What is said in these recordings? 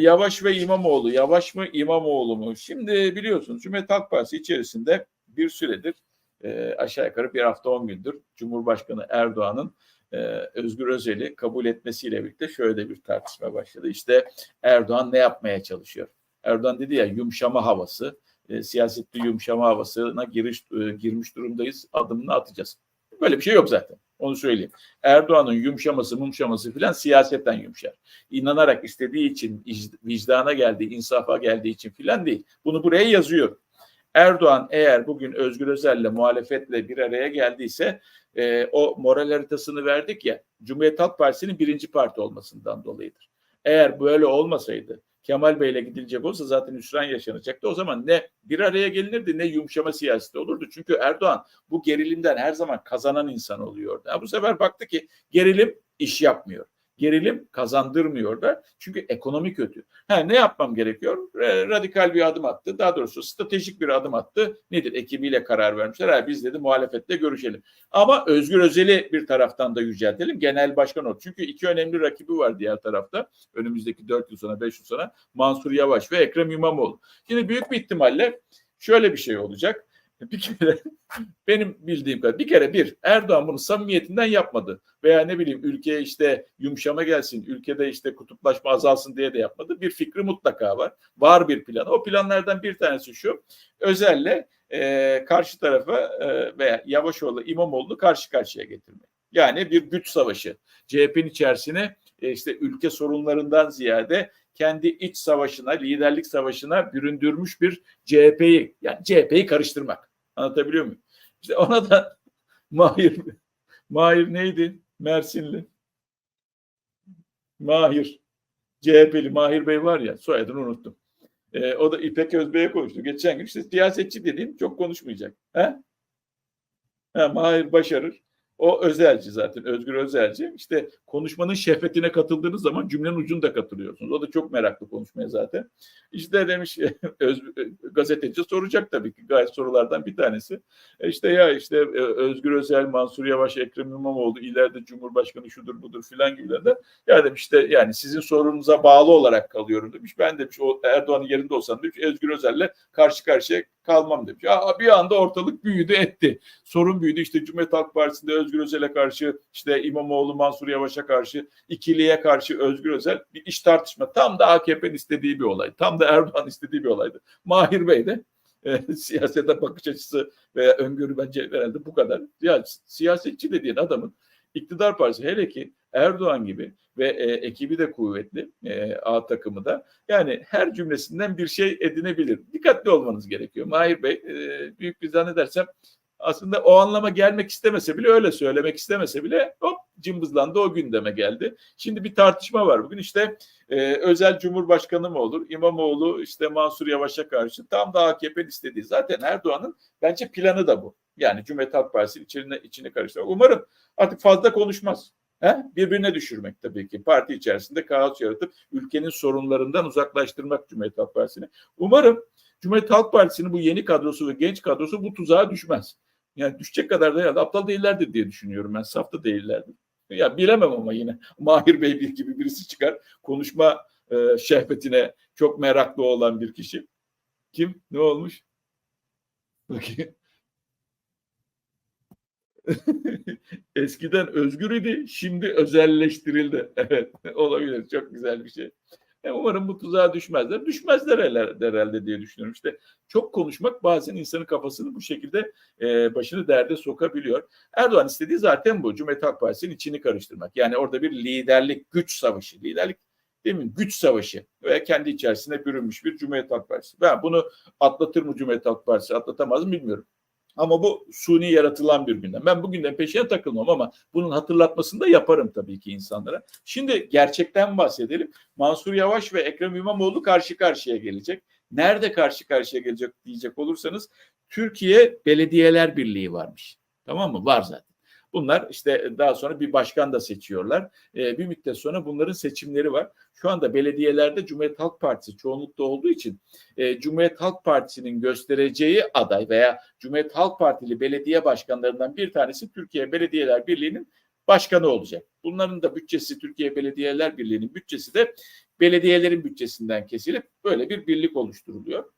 Yavaş ve İmamoğlu, Yavaş mı İmamoğlu mu? Şimdi biliyorsunuz Cumhuriyet Halk Partisi içerisinde bir süredir e, aşağı yukarı bir hafta on gündür Cumhurbaşkanı Erdoğan'ın e, Özgür Özel'i kabul etmesiyle birlikte şöyle bir tartışma başladı. İşte Erdoğan ne yapmaya çalışıyor? Erdoğan dedi ya yumuşama havası, e, siyasette yumuşama havasına giriş e, girmiş durumdayız. Adımını atacağız. Böyle bir şey yok zaten. Onu söyleyeyim. Erdoğan'ın yumuşaması, mumşaması filan siyasetten yumuşar. İnanarak istediği için, vicdana geldiği, insafa geldiği için filan değil. Bunu buraya yazıyor. Erdoğan eğer bugün Özgür Özel'le muhalefetle bir araya geldiyse e, o moral haritasını verdik ya Cumhuriyet Halk Partisi'nin birinci parti olmasından dolayıdır. Eğer böyle olmasaydı Kemal Bey'le gidilecek olsa zaten hüsran yaşanacaktı. O zaman ne bir araya gelinirdi ne yumuşama siyaseti olurdu. Çünkü Erdoğan bu gerilimden her zaman kazanan insan oluyordu. Ha, bu sefer baktı ki gerilim iş yapmıyor gerilim kazandırmıyor da. Çünkü ekonomi kötü. Ha, ne yapmam gerekiyor? Radikal bir adım attı. Daha doğrusu stratejik bir adım attı. Nedir? Ekibiyle karar vermişler. Ha, biz dedi muhalefetle görüşelim. Ama Özgür Özel'i bir taraftan da yüceltelim. Genel başkan o. Çünkü iki önemli rakibi var diğer tarafta. Önümüzdeki dört yıl sonra, beş yıl sonra Mansur Yavaş ve Ekrem İmamoğlu. Şimdi büyük bir ihtimalle şöyle bir şey olacak bir kere benim bildiğim kadar bir kere bir Erdoğan bunu samimiyetinden yapmadı. Veya ne bileyim ülkeye işte yumuşama gelsin ülkede işte kutuplaşma azalsın diye de yapmadı. Bir fikri mutlaka var. Var bir plan. O planlardan bir tanesi şu özelle e, karşı tarafa e, veya Yavaşoğlu İmamoğlu karşı karşıya getirmek. Yani bir güç savaşı. CHP'nin içerisine e, işte ülke sorunlarından ziyade kendi iç savaşına, liderlik savaşına büründürmüş bir CHP'yi yani CHP'yi karıştırmak. Anlatabiliyor muyum? İşte ona da Mahir Mahir neydi? Mersinli. Mahir. CHP'li Mahir Bey var ya soyadını unuttum. Ee, o da İpek Özbey'e konuştu. Geçen gün işte siyasetçi dediğim çok konuşmayacak. He? Ha, Mahir başarır. O özelci zaten Özgür Özelci. İşte konuşmanın şehvetine katıldığınız zaman cümlenin ucunda katılıyorsunuz. O da çok meraklı konuşmaya zaten. İşte demiş öz, gazeteci soracak tabii ki gayet sorulardan bir tanesi. E işte ya işte e, Özgür Özel, Mansur Yavaş, Ekrem İmamoğlu ileride Cumhurbaşkanı şudur budur filan gibilerden. Ya demiş işte yani sizin sorunuza bağlı olarak kalıyorum demiş. Ben demiş o Erdoğan'ın yerinde olsam demiş Özgür Özel'le karşı karşıya kalmam demiş. Ya bir anda ortalık büyüdü etti. Sorun büyüdü işte Cumhuriyet Halk Partisi'nde Özgür Özel'e karşı işte İmamoğlu, Mansur Yavaş'a karşı, ikiliye karşı Özgür Özel bir iş tartışma. Tam da AKP'nin istediği bir olay. Tam da Erdoğan istediği bir olaydı. Mahir Bey de e, siyasete bakış açısı veya öngörü bence herhalde bu kadar. Ya siyasetçi dediğin adamın iktidar partisi hele ki Erdoğan gibi ve e, ekibi de kuvvetli e, A takımı da yani her cümlesinden bir şey edinebilir. Dikkatli olmanız gerekiyor. Mahir Bey e, büyük bir zannedersem aslında o anlama gelmek istemese bile öyle söylemek istemese bile hop cımbızlandı o gündeme geldi. Şimdi bir tartışma var bugün işte e, özel cumhurbaşkanı mı olur İmamoğlu işte Mansur Yavaş'a karşı tam da AKP'nin istediği zaten Erdoğan'ın bence planı da bu. Yani Cumhuriyet Halk Partisi'nin içine, içine karıştırmak. Umarım artık fazla konuşmaz. He? Birbirine düşürmek tabii ki. Parti içerisinde kaos yaratıp ülkenin sorunlarından uzaklaştırmak Cumhuriyet Halk Partisi'ni. Umarım Cumhuriyet Halk Partisi'nin bu yeni kadrosu ve genç kadrosu bu tuzağa düşmez. Yani düşecek kadar da herhalde aptal değillerdir diye düşünüyorum ben. Safta değillerdir. Ya bilemem ama yine Mahir Bey bir gibi birisi çıkar. Konuşma e, şehvetine çok meraklı olan bir kişi. Kim? Ne olmuş? Bakayım. Eskiden özgür idi, şimdi özelleştirildi. Evet, olabilir. Çok güzel bir şey. E, umarım bu tuzağa düşmezler. Düşmezler herhalde diye düşünüyorum. İşte çok konuşmak bazen insanın kafasını bu şekilde e, başını derde sokabiliyor. Erdoğan istediği zaten bu. Cumhuriyet Halk Partisi'nin içini karıştırmak. Yani orada bir liderlik, güç savaşı. Liderlik değil mi? Güç savaşı ve kendi içerisinde bürünmüş bir Cumhuriyet Halk Partisi. Ben bunu atlatır mı Cumhuriyet Halk Partisi, atlatamaz mı bilmiyorum. Ama bu suni yaratılan bir gündem. Ben bugünden peşine takılmam ama bunun hatırlatmasını da yaparım tabii ki insanlara. Şimdi gerçekten bahsedelim. Mansur Yavaş ve Ekrem İmamoğlu karşı karşıya gelecek. Nerede karşı karşıya gelecek diyecek olursanız Türkiye Belediyeler Birliği varmış. Tamam mı? Var zaten. Bunlar işte daha sonra bir başkan da seçiyorlar. Ee, bir müddet sonra bunların seçimleri var. Şu anda belediyelerde Cumhuriyet Halk Partisi çoğunlukta olduğu için e, Cumhuriyet Halk Partisi'nin göstereceği aday veya Cumhuriyet Halk Partili belediye başkanlarından bir tanesi Türkiye Belediyeler Birliği'nin başkanı olacak. Bunların da bütçesi Türkiye Belediyeler Birliği'nin bütçesi de belediyelerin bütçesinden kesilip böyle bir birlik oluşturuluyor.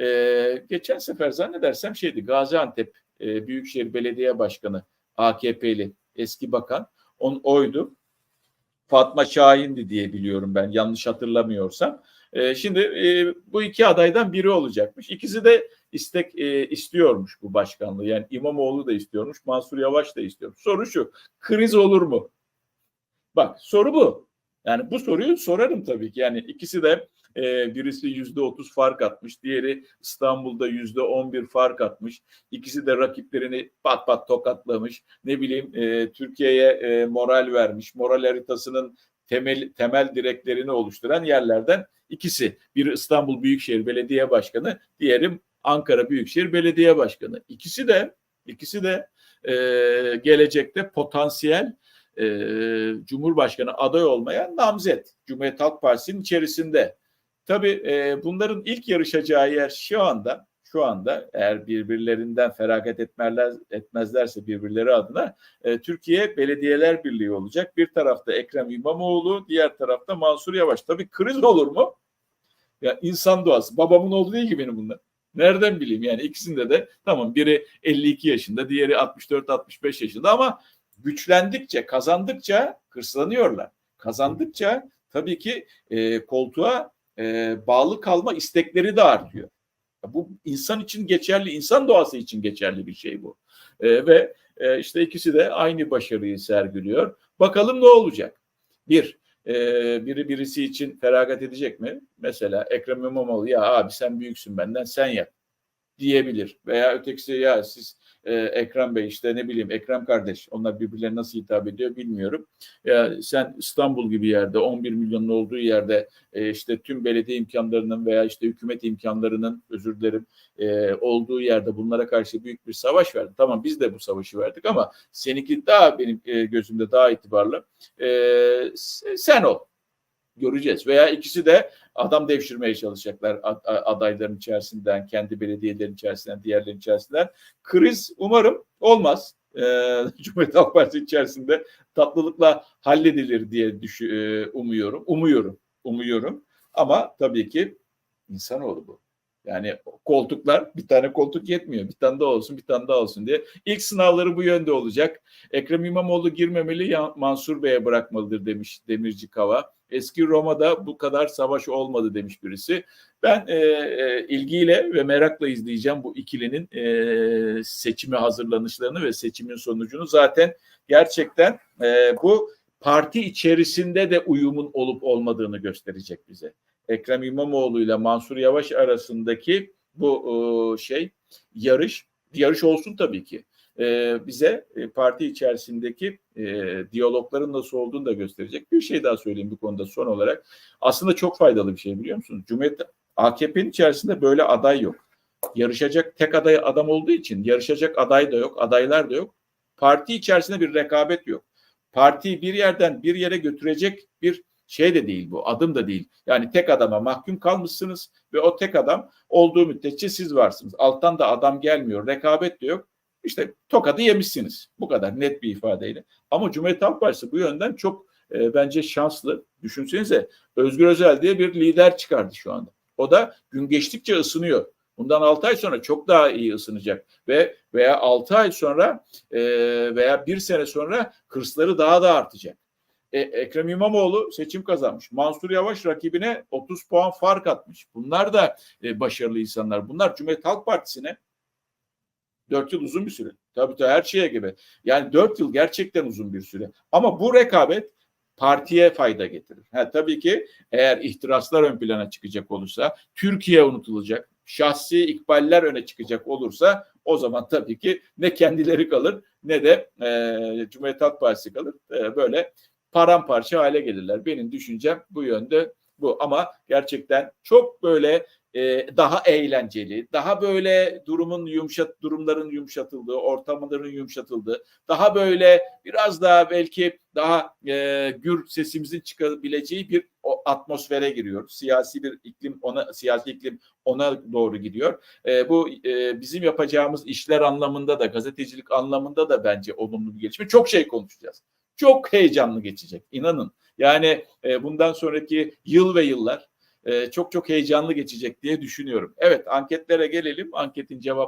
Ee, geçen sefer zannedersem şeydi Gaziantep e, Büyükşehir Belediye Başkanı AKP'li eski bakan on oydu. Fatma Şahin'di diye biliyorum ben yanlış hatırlamıyorsam. E, şimdi e, bu iki adaydan biri olacakmış. İkisi de istek e, istiyormuş bu başkanlığı. Yani İmamoğlu da istiyormuş, Mansur Yavaş da istiyormuş. Soru şu, kriz olur mu? Bak soru bu. Yani bu soruyu sorarım tabii ki. Yani ikisi de e, birisi yüzde otuz fark atmış, diğeri İstanbul'da yüzde on bir fark atmış. İkisi de rakiplerini pat pat tokatlamış. Ne bileyim e, Türkiye'ye e, moral vermiş. Moral haritasının temel temel direklerini oluşturan yerlerden ikisi. Biri İstanbul Büyükşehir Belediye Başkanı, diğeri Ankara Büyükşehir Belediye Başkanı. İkisi de ikisi de e, gelecekte potansiyel e, Cumhurbaşkanı aday olmaya namzet. Cumhuriyet Halk Partisi'nin içerisinde. Tabii e, bunların ilk yarışacağı yer şu anda şu anda eğer birbirlerinden feragat etmezler, etmezlerse birbirleri adına e, Türkiye Belediyeler Birliği olacak. Bir tarafta Ekrem İmamoğlu, diğer tarafta Mansur Yavaş. Tabii kriz olur mu? Ya insan doğası. Babamın oğlu değil ki benim bunlar. Nereden bileyim yani ikisinde de tamam biri 52 yaşında, diğeri 64-65 yaşında ama güçlendikçe, kazandıkça hırslanıyorlar. Kazandıkça tabii ki e, koltuğa e, bağlı kalma istekleri de artıyor. Bu insan için geçerli, insan doğası için geçerli bir şey bu. E, ve e, işte ikisi de aynı başarıyı sergiliyor. Bakalım ne olacak? Bir, e, biri birisi için feragat edecek mi? Mesela Ekrem İmamoğlu ya abi sen büyüksün benden sen yap diyebilir. Veya ötekisi ya siz e, Ekrem Bey işte ne bileyim Ekrem kardeş onlar birbirlerine nasıl hitap ediyor bilmiyorum. Ya sen İstanbul gibi yerde 11 milyonun olduğu yerde e, işte tüm belediye imkanlarının veya işte hükümet imkanlarının özür dilerim e, olduğu yerde bunlara karşı büyük bir savaş verdi. Tamam biz de bu savaşı verdik ama seninki daha benim e, gözümde daha itibarlı. E, sen ol göreceğiz. Veya ikisi de adam devşirmeye çalışacaklar adayların içerisinden, kendi belediyelerin içerisinden, diğerlerin içerisinden. Kriz umarım olmaz. Ee, Cumhuriyet Halk Partisi içerisinde tatlılıkla halledilir diye düş e, umuyorum. Umuyorum. Umuyorum. Ama tabii ki insanoğlu bu. Yani koltuklar bir tane koltuk yetmiyor. Bir tane daha olsun, bir tane daha olsun diye. İlk sınavları bu yönde olacak. Ekrem İmamoğlu girmemeli, Mansur Bey'e bırakmalıdır demiş Demirci Kava. Eski Roma'da bu kadar savaş olmadı demiş birisi. Ben e, e, ilgiyle ve merakla izleyeceğim bu ikilinin e, seçime hazırlanışlarını ve seçimin sonucunu. Zaten gerçekten e, bu parti içerisinde de uyumun olup olmadığını gösterecek bize. Ekrem İmamoğlu ile Mansur Yavaş arasındaki bu e, şey yarış, yarış olsun tabii ki e, bize e, parti içerisindeki diyalogların nasıl olduğunu da gösterecek. Bir şey daha söyleyeyim bu konuda son olarak. Aslında çok faydalı bir şey biliyor musunuz? Cumhuriyet AKP'nin içerisinde böyle aday yok. Yarışacak tek aday adam olduğu için yarışacak aday da yok, adaylar da yok. Parti içerisinde bir rekabet yok. Partiyi bir yerden bir yere götürecek bir şey de değil bu, adım da değil. Yani tek adama mahkum kalmışsınız ve o tek adam olduğu müddetçe siz varsınız. Alttan da adam gelmiyor, rekabet de yok. İşte tokadı yemişsiniz. Bu kadar net bir ifadeyle. Ama Cumhuriyet Halk Partisi bu yönden çok e, bence şanslı. Düşünsenize Özgür Özel diye bir lider çıkardı şu anda. O da gün geçtikçe ısınıyor. Bundan 6 ay sonra çok daha iyi ısınacak ve veya 6 ay sonra e, veya bir sene sonra hırsları daha da artacak. E, Ekrem İmamoğlu seçim kazanmış. Mansur Yavaş rakibine 30 puan fark atmış. Bunlar da e, başarılı insanlar. Bunlar Cumhuriyet Halk Partisi'ne Dört yıl uzun bir süre. Tabii tabii her şeye gibi. Yani dört yıl gerçekten uzun bir süre. Ama bu rekabet partiye fayda getirir. Ha, tabii ki eğer ihtiraslar ön plana çıkacak olursa, Türkiye unutulacak, şahsi ikballer öne çıkacak olursa o zaman tabii ki ne kendileri kalır ne de e, Cumhuriyet Halk Partisi kalır. E, böyle paramparça hale gelirler. Benim düşüncem bu yönde bu ama gerçekten çok böyle e, daha eğlenceli, daha böyle durumun yumuşat durumların yumuşatıldığı, ortamların yumuşatıldığı, daha böyle biraz daha belki daha e, gür sesimizin çıkabileceği bir o atmosfere giriyoruz. Siyasi bir iklim ona siyasi iklim ona doğru gidiyor. E, bu e, bizim yapacağımız işler anlamında da gazetecilik anlamında da bence olumlu bir gelişme. Çok şey konuşacağız. Çok heyecanlı geçecek. İnanın. Yani e, bundan sonraki yıl ve yıllar e, çok çok heyecanlı geçecek diye düşünüyorum. Evet anketlere gelelim. Anketin cevap